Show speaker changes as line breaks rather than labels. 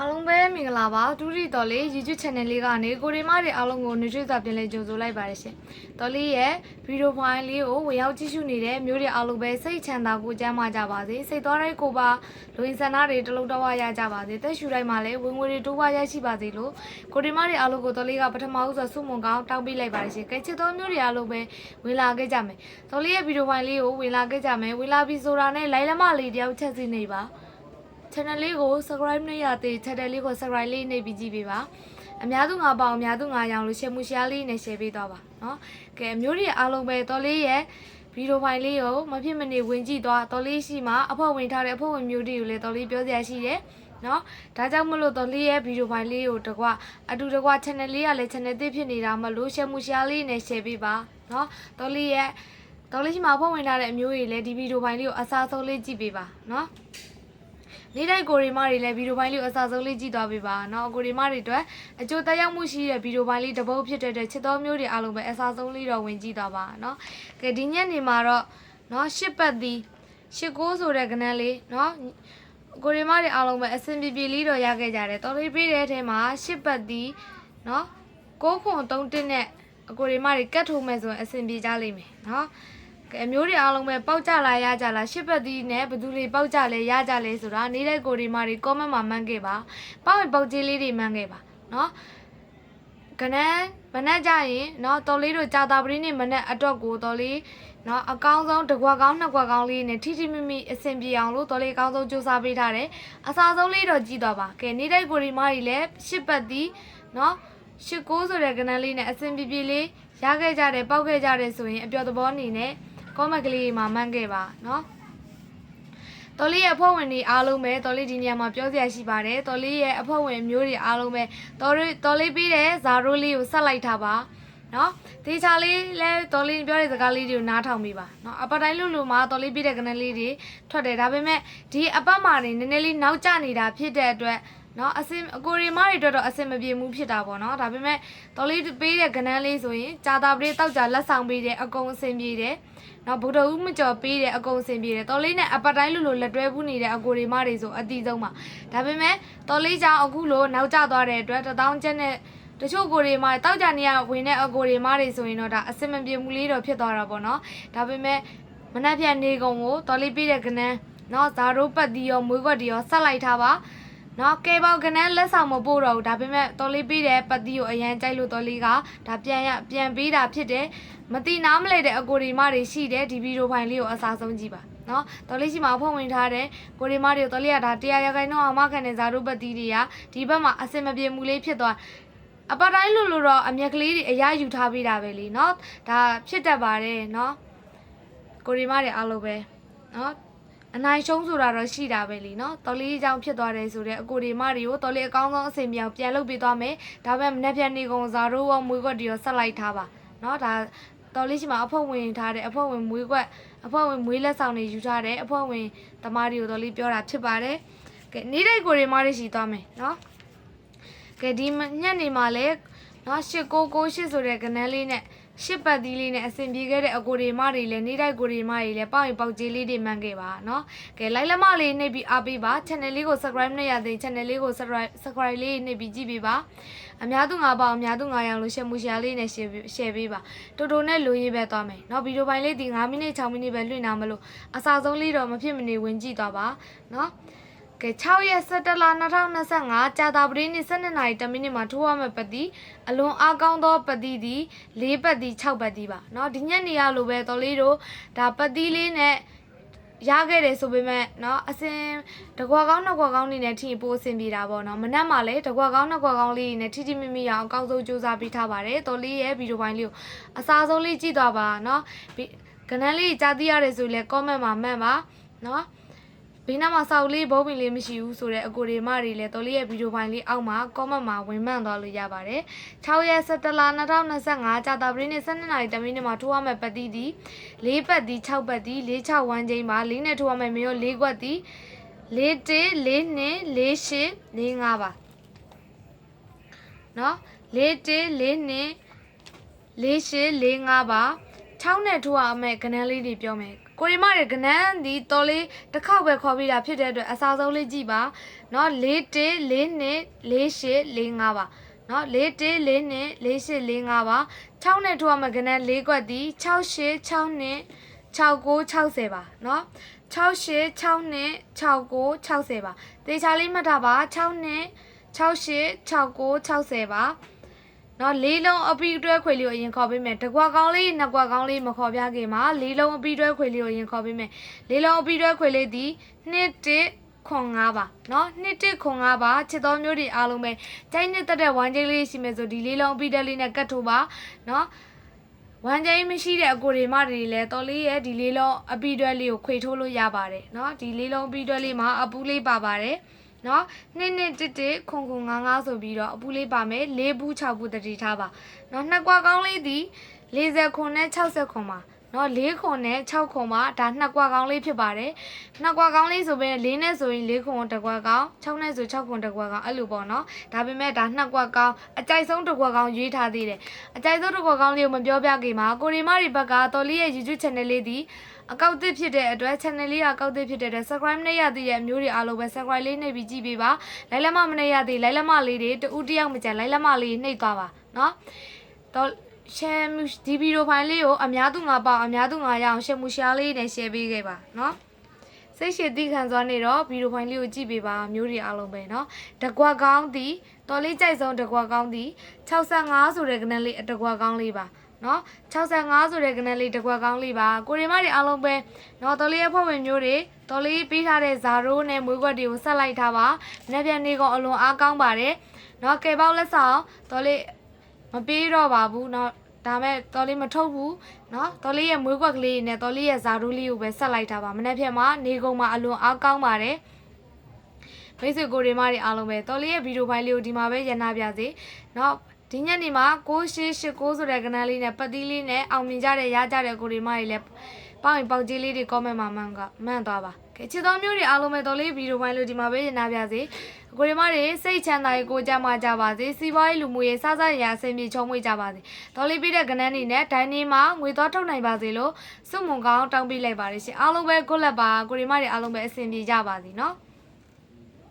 အားလုံးပဲမင်္ဂလာပါဒူရီတော်လေး YouTube channel လေးကနေကိုရီမတွေအားလုံးကိုနှွေးထွေးစွာပြန်လည်ကြိုဆိုလိုက်ပါတယ်ရှင်တော်လေးရဲ့ဗီဒီယိုဖိုင်လေးကိုဝင်ရောက်ကြည့်ရှုနေတဲ့မျိုးတွေအားလုံးပဲစိတ်ချမ်းသာကိုကြမ်းမာကြပါစေစိတ်သွားတိုင်းကိုပါလူရင်းဆန္ဒတွေတလုံးတော့ဝရကြပါစေတက်ရှူတိုင်းမှာလည်းဝင်ငွေတွေတိုးပွားရရှိပါစေလို့ကိုရီမတွေအားလုံးကိုတော်လေးကပထမဦးစွာဆုမွန်ကောင်းတောင်းပေးလိုက်ပါတယ်ရှင်ကဲချစ်တော်မျိုးတွေအားလုံးပဲဝင်လာခဲ့ကြမယ်တော်လေးရဲ့ဗီဒီယိုဖိုင်လေးကိုဝင်လာခဲ့ကြမယ်ဝင်လာပြီးဆိုတာနဲ့လိုင်းလမလေးတယောက်ချက်စီနေပါ channel လေးကို subscribe နှိပ်ရသေး channel လေးကို subscribe လေးနှိပ်ပြီးကြည့်ပေးပါအများသူငါပေါအောင်အများသူငါရောင်လို့ share မှု share လေးနဲ့ share ပေးသွားပါเนาะကဲအမျိုးတွေအားလုံးပဲတော်လေးရဲ့ဗီဒီယိုဖိုင်လေးကိုမဖြစ်မနေဝင်ကြည့်သွားတော်လေးရှိမှအဖို့ဝင်ထားတဲ့အဖွဲ့ဝင်မျိုးတွေကိုလည်းတော်လေးပြောစရာရှိတယ်နော်ဒါကြောင့်မလို့တော်လေးရဲ့ဗီဒီယိုဖိုင်လေးကိုတကွအတူတကွ channel လေးကလည်း channel သစ်ဖြစ်နေတာမလို့ share မှု share လေးနဲ့ share ပေးပါနော်တော်လေးရဲ့တော်လေးရှိမှအဖို့ဝင်ထားတဲ့အမျိုးတွေလည်းဒီဗီဒီယိုဖိုင်လေးကိုအစားဆုံးလေးကြည့်ပေးပါနော် နေ့တိုင်းကိုရီမတွေလည်းဗီဒီယိုပိုင်းလေးကိုအစားဆုံးလေးကြည့်သွားပေးပါเนาะကိုရီမတွေအတွက်အကျိုးသက်ရောက်မှုရှိတဲ့ဗီဒီယိုပိုင်းလေးတစ်ပုတ်ဖြစ်တဲ့အတွက်ချစ်တော်မျိုးတွေအားလုံးပဲအစားဆုံးလေးတော့ဝင်ကြည့်သွားပါเนาะကဲဒီညနေမှာတော့เนาะရှစ်ပတ်သည်ရှစ်ကိုးဆိုတဲ့ကဏ္ဍလေးเนาะကိုရီမတွေအားလုံးပဲအဆင်ပြေပြေလေးတော့ရခဲ့ကြတယ်တော်လေးပေးတဲ့အထဲမှာရှစ်ပတ်သည်เนาะကိုးခွန်သုံးတင်းနဲ့အကိုရီမတွေကတ်ထိုးမယ်ဆိုရင်အဆင်ပြေကြလိမ့်မယ်เนาะ ကဲမျိုးတွေအားလုံးပဲပေါက်ကြလားရကြလားရှစ်ဘက်သီးနဲ့ဘယ်သူတွေပေါက်ကြလဲရကြလဲဆိုတာနေတဲ့ကိုဒီမာတွေ comment မှာမှန်းခဲ့ပါပေါက်ရင်ပေါက်ကြီးလေးတွေမှန်းခဲ့ပါနော်ကနန်းမနက်ကြရင်နော်တော်လေးတို့ကြာတာပရင်းနဲ့မနက်အတွက်ကိုတော်လေးနော်အကောင်းဆုံးတစ်ခွက်ကောင်းနှစ်ခွက်ကောင်းလေးနဲ့ထိထိမိမိအဆင်ပြေအောင်လို့တော်လေးအကောင်းဆုံးစူးစမ်းပေးထားတယ်အစာဆုံးလေးတော့ကြည့်တော့ပါကဲနေတဲ့ကိုရီမားကြီးလည်းရှစ်ပတ်သီးနော်ရှစ်ကိုးဆိုတဲ့ကနန်းလေးနဲ့အဆင်ပြေပြေလေးရခဲ့ကြတယ်ပောက်ခဲ့ကြတယ်ဆိုရင်အပြော်သဘောအနေနဲ့ ကောမက်ကလေးမှာမှန်းခဲ့ပါเนาะတော်လေးရဲ့အဖွဲ့ဝင်တွေအားလုံးပဲတော်လေးဒီနေရာမှာပြောစရာရှိပါတယ်တော်လေးရဲ့အဖွဲ့ဝင်မျိုးတွေအားလုံးပဲတော်လေးတော်လေးပြီးတဲ့ဇာရိုးလေးကိုဆက်လိုက်ထားပါเนาะတေချာလေးလဲတော်လေးပြောတဲ့စကားလေးတွေကိုနားထောင်ပေးပါเนาะအပတ်တိုင်းလို့လို့မှာတော်လေးပြီးတဲ့ကနလေးတွေထွက်တယ်ဒါပေမဲ့ဒီအပတ်မှာနေနည်းနည်းလေးနောက်ကျနေတာဖြစ်တဲ့အတွက် နော်အစင်အကိုရီမားတွေအတွက်တော့အစင်မပြေမှုဖြစ်တာပေါ့နော်ဒါပေမဲ့တော်လေးပေးတဲ့ကဏန်းလေးဆိုရင်ဂျာတာပရိတောက်ကြလက်ဆောင်ပေးတယ်အကုန်အစင်ပြေတယ်နော်ဗုဒ္ဓဦးမကျော်ပေးတယ်အကုန်အစင်ပြေတယ်တော်လေးနဲ့အပတ်တိုင်းလိုလိုလက်တွဲပူးနေတဲ့အကိုရီမားတွေဆိုအတိဆုံးပါဒါပေမဲ့တော်လေးကြောင့်အခုလိုနောက်ကျသွားတဲ့အတွက်တထောင်ချက်နဲ့တချို့ကိုတွေမှာတောက်ကြနေရဝင်တဲ့အကိုတွေမှာတွေဆိုရင်တော့ဒါအစင်မပြေမှုလေးတော့ဖြစ်သွားတာပေါ့နော်ဒါပေမဲ့မနှက်ပြနေကုံကိုတော်လေးပြတဲ့ကနန်းနော်ဇာရိုးပတ်တီရောမွေးခွက်တီရောဆက်လိုက်ထားပါ နော်ကဲပေါကနန်းလက်ဆောင်မပို့တော့ဘူးဒါပေမဲ့တော်လေးပေးတဲ့ပတ်တီကိုအရန်ကြိုက်လို့တော်လေးကဒါပြန်ရပြန်ပေးတာဖြစ်တယ် မတိနားမလဲတဲ့အကိုရီမတွေရှိတယ်ဒီဗီဒီယိုဖိုင်လေးကိုအစားဆုံးကြည့်ပါနော်တော်လေးရှိမှာဖုန်းဝင်ထားတဲ့ကိုရီမတွေကိုတော်လေးကဒါတရားရခိုင်တော့အမခံတဲ့ဇာတုပတိတွေကဒီဘက်မှာအစင်မပြေမှုလေးဖြစ်သွားအပတ်တိုင်းလို့လို့တော့အမျက်ကလေးတွေအရယူထားပေးတာပဲလीเนาะဒါဖြစ်တတ်ပါတယ်เนาะကိုရီမတွေအားလုံးပဲเนาะ အနိုင်ရှုံးဆိုတာတော့ရှိတာပဲလीနော်တော်လေးကြောင့်ဖြစ်သွားတယ်ဆိုတော့အကိုဒီမတွေကိုတော်လေးအကောင်းဆုံးအဆင်ပြေအောင်ပြန်လုပ်ပေးသွားမယ်ဒါပေမဲ့မနေ့ပြန်နေကုန်စားတော့မွေးကွက်တွေရောဆက်လိုက်ထားပါနော်ဒါတော်လေးရှိမှာအဖွဲ့ဝင်ထားတဲ့အဖွဲ့ဝင်မွေးကွက်အဖွဲ့ဝင်မွေးလက်ဆောင်တွေယူထားတဲ့အဖွဲ့ဝင်သမားတွေကိုတော်လေးပြောတာဖြစ်ပါတယ်ကဲနေတဲ့ကိုဒီမတွေရှိသွားမယ်နော်ကဲဒီညနေမှာလဲနော်၈၉၉၈ဆိုတဲ့ကနန်းလေးနဲ့ ရှစ်ပတ်သီးလေးနဲ့အဆင်ပြေခဲ့တဲ့အကိုတွေမတွေလည်းနေတိုက်ကိုတွေမတွေလည်းပေါ့ရင်ပေါက်ကြီးလေးတွေမှန်ခဲ့ပါနော်ကဲလိုက်လမလေးနှိပ်ပြီးအားပေးပါ channel လေးကို subscribe နဲ့ရသေး channel လေးကို subscribe subscribe လေးနှိပ်ပြီးကြည့်ပေးပါအများသူငါပေါ့အများသူငါရောင်လို့ share မူ share လေးနဲ့ share share ပေးပါတော်တော်နဲ့လိုရေးပဲသွားမယ်နော်ဗီဒီယိုပိုင်းလေးဒီ9မိနစ်6မိနစ်ပဲလွှင့်နာမလို့အစာဆုံးလေးတော့မဖြစ်မနေဝင်ကြည့်သွားပါနော် ကဲ6ရက်17လ2025ကြာတာပတင်းနေ့12နာရီ10မိနစ်မှာထိုးရမယ့်ပတ်တီအလွန်အားကောင်းသောပတ်တီသည်၄ပတ်တီ6ပတ်တီပါเนาะဒီညနေရလိုပဲတော်လေးတို့ဒါပတ်တီလေးနဲ့ရခဲ့တယ်ဆိုပေမဲ့เนาะအစင်တကွာကောင်းနှစ်ကွာကောင်းနေနဲ့ထိပိုးအဆင်ပြေတာပေါ့เนาะမနက်မှလည်းတကွာကောင်းနှစ်ကွာကောင်းလေးနဲ့ထိထိမိမိရအောင်အကောင်းဆုံးစူးစမ်းပေးထားပါတယ်တော်လေးရဲ့ဗီဒီယိုပိုင်းလေးကိုအစားဆုံးလေးကြည့်သွားပါเนาะကနန်းလေးကြားသိရတယ်ဆိုရင်လည်း comment မှာမှတ်ပါเนาะ ဘေးနားမှာစောက်လေးဘုံပင်လေးမရှိဘူးဆိုတော့အကိုတွေမတွေလည်းတော်လေးရဲ့ဗီဒီယိုပိုင်းလေးအောက်မှာ comment မှာဝင်မှန်သွားလို့ရပါတယ်6ရက်17လ2025ကြာတာပရင်းနဲ့12နာရီတမီးနေ့မှာထိုးရမယ့်ပတ်တီးဒီ၄ပတ်တီ6ပတ်တီ၄6ဝမ်းချိန်မှာ၄နဲ့ထိုးရမယ့်မျိုး၄ကွက်တီ၄တေး၄နှစ်၄ရှစ်၄၅ပါနော်၄တေး၄နှစ်၄ရှစ်၄၅ပါ 6နဲ့ထိုးရအမဲ့ကနန်းလေးတွေပြောမယ်ကိုရီမရဲ့ကနန်းဒီတော်လေးတစ်ခေါက်ပဲခေါ်ပြီးတာဖြစ်တဲ့အတွက်အစားဆုံးလေးကြည့်ပါเนาะ4 1 4 2 4 8 4 5ပါเนาะ4 1 4 2 4 8 4 5ပါ6နဲ့ထိုးရမဲ့ကနန်း၄ကွက်ဒီ6 8 6နဲ့69 60ပါเนาะ68 6နဲ့69 60ပါတေချာလေးမှတ်ထားပါ6နဲ့68 69 60ပါ နော်လေးလုံးအပီတွဲခွေလေးကိုအရင်ခေါ်ပေးမယ်တကွာကောင်းလေးနှစ်ကွာကောင်းလေးမခေါ်ပြခင်မှာလေးလုံးအပီတွဲခွေလေးကိုအရင်ခေါ်ပေးမယ်လေးလုံးအပီတွဲခွေလေးဒီနှစ်တစ်ခွန်၅ပါเนาะနှစ်တစ်ခွန်၅ပါချစ်တော်မျိုးတွေအားလုံးပဲကျိုင်းနှစ်တက်တဲ့ဝမ်းကျိလေးရှိမယ်ဆိုဒီလေးလုံးအပီတွဲလေးနဲ့ကတ်ထိုးပါเนาะဝမ်းကျိမရှိတဲ့အကိုတွေမတွေလည်းတော်လေးရဲ့ဒီလေးလုံးအပီတွဲလေးကိုခွေထိုးလို့ရပါတယ်เนาะဒီလေးလုံးအပီတွဲလေးမှာအပူလေးပါပါတယ် နော်နှစ်နှစ်တစ်တစ်ခုံခုံငါးငါးဆိုပြီးတော့အပူလေးပါမယ်၄ဘူး၆ဘူးတတိထားပါနော်နှစ်ကွာကောင်းလေးဒီ40ခုနဲ့60ခုပါ နော်၄ခုနဲ့6ခုပါဒါနှစ်ကွာကောင်းလေးဖြစ်ပါတယ်နှစ်ကွာကောင်းလေးဆိုပေမဲ့၄နဲ့ဆိုရင်၄ခုတစ်ကွာကောင်း6နဲ့ဆို6ခုတစ်ကွာကောင်းအဲ့လိုပေါ့နော်ဒါပေမဲ့ဒါနှစ်ကွာကောင်းအကြိုက်ဆုံးတစ်ကွာကောင်းရွေးထားသေးတယ်အကြိုက်ဆုံးတစ်ကွာကောင်းလေးကိုမပြောပြခင်မှာကိုရီမာရီဘက်ကတော်လေးရဲ့ YouTube channel လေးဒီအကောက်တစ်ဖြစ်တဲ့အတွက် channel လေးကအကောက်တစ်ဖြစ်တဲ့အတွက် subscribe နဲ့ရသေးတဲ့အမျိုးတွေအားလုံးပဲ subscribe လေးနှိပ်ပြီးကြည့်ပေးပါလိုက်လက်မမနဲ့ရသေးလိုက်လက်မလေးတွေတူတယောက်မကြလိုက်လက်မလေးနှိပ်သွားပါနော်တော့ share မှုဒီဗီဒီယိုဖိုင်လေးကိုအများသူငါပေါအောင်အများသူငါရအောင် share မှု share လေးနဲ့ share ပေးခဲ့ပါနော်စိတ်ရှိတိခံစွာနေတော့ဗီဒီယိုဖိုင်လေးကိုကြည့်ပေးပါမျိုးတွေအားလုံးပဲเนาะတကွာကောင်းသည်တော်လေးကြိုက်ဆုံးတကွာကောင်းသည်65ဆိုတဲ့ကနန်းလေးအတကွာကောင်းလေးပါနော်65ဆိုတဲ့ကနန်းလေးတကွာကောင်းလေးပါကိုရီမတွေအားလုံးပဲနော်တော်လေးရဲ့ဖွဲ့ဝင်မျိုးတွေတော်လေးပေးထားတဲ့ဇာရိုးနဲ့မွေးကွက်တွေကိုဆက်လိုက်ထားပါမနေ့ပြန်နေကောင်အလွန်အားကောင်းပါတယ်နော်ကဲပေါက်လက်ဆောင်တော်လေး မပေးတော့ပါဘူးနော်ဒါမဲ့တော်လေးမထုတ်ဘူးနော်တော်လေးရဲ့မွေးကွက်ကလေးနဲ့တော်လေးရဲ့ဇာရိုးလေးကိုပဲဆက်လိုက်ထားပါမနေ့ပြန်မှာနေကောင်မှာအလွန်အားကောင်းပါတယ် မိတ်ဆွေကိုရီမတွေအားလုံးပဲတော်လေးရဲ့ဗီဒီယိုဖိုင်လေးကိုဒီမှာပဲရနာပြစေ။เนาะဒီညနေမှာ6889ဆိုတဲ့ကဏ္ဍလေးနဲ့ပတ်သီးလေးနဲ့အောင်မြင်ကြတဲ့ရကြတဲ့ကိုရီမတွေလည်းပေါင်ရင်ပေါက်ကြီးလေးတွေ comment မှာမှန်ကမှန်သွားပါ။ ကဲချစ်တော်မျိုးတွေအားလုံးပဲတော်လေးဗီဒီယိုဖိုင်လေးဒီမှာပဲရနာပြစေ။ကိုရီမတွေစိတ်ချမ်းသာရေးကိုကြမှာကြပါစေ။စီးပွားရေးလူမှုရေးစစရရအဆင်ပြေချုံမွေ့ကြပါစေ။တော်လေးပြီးတဲ့ကဏ္ဍနေနဲ့ဒိုင်းနေမှာငွေသွားထုတ်နိုင်ပါစေလို့စွမွန်ကောင်းတောင်းပေးလိုက်ပါရရှင်။အားလုံးပဲကိုလက်ပါကိုရီမတွေအားလုံးပဲအဆင်ပြေကြပါစေနော်။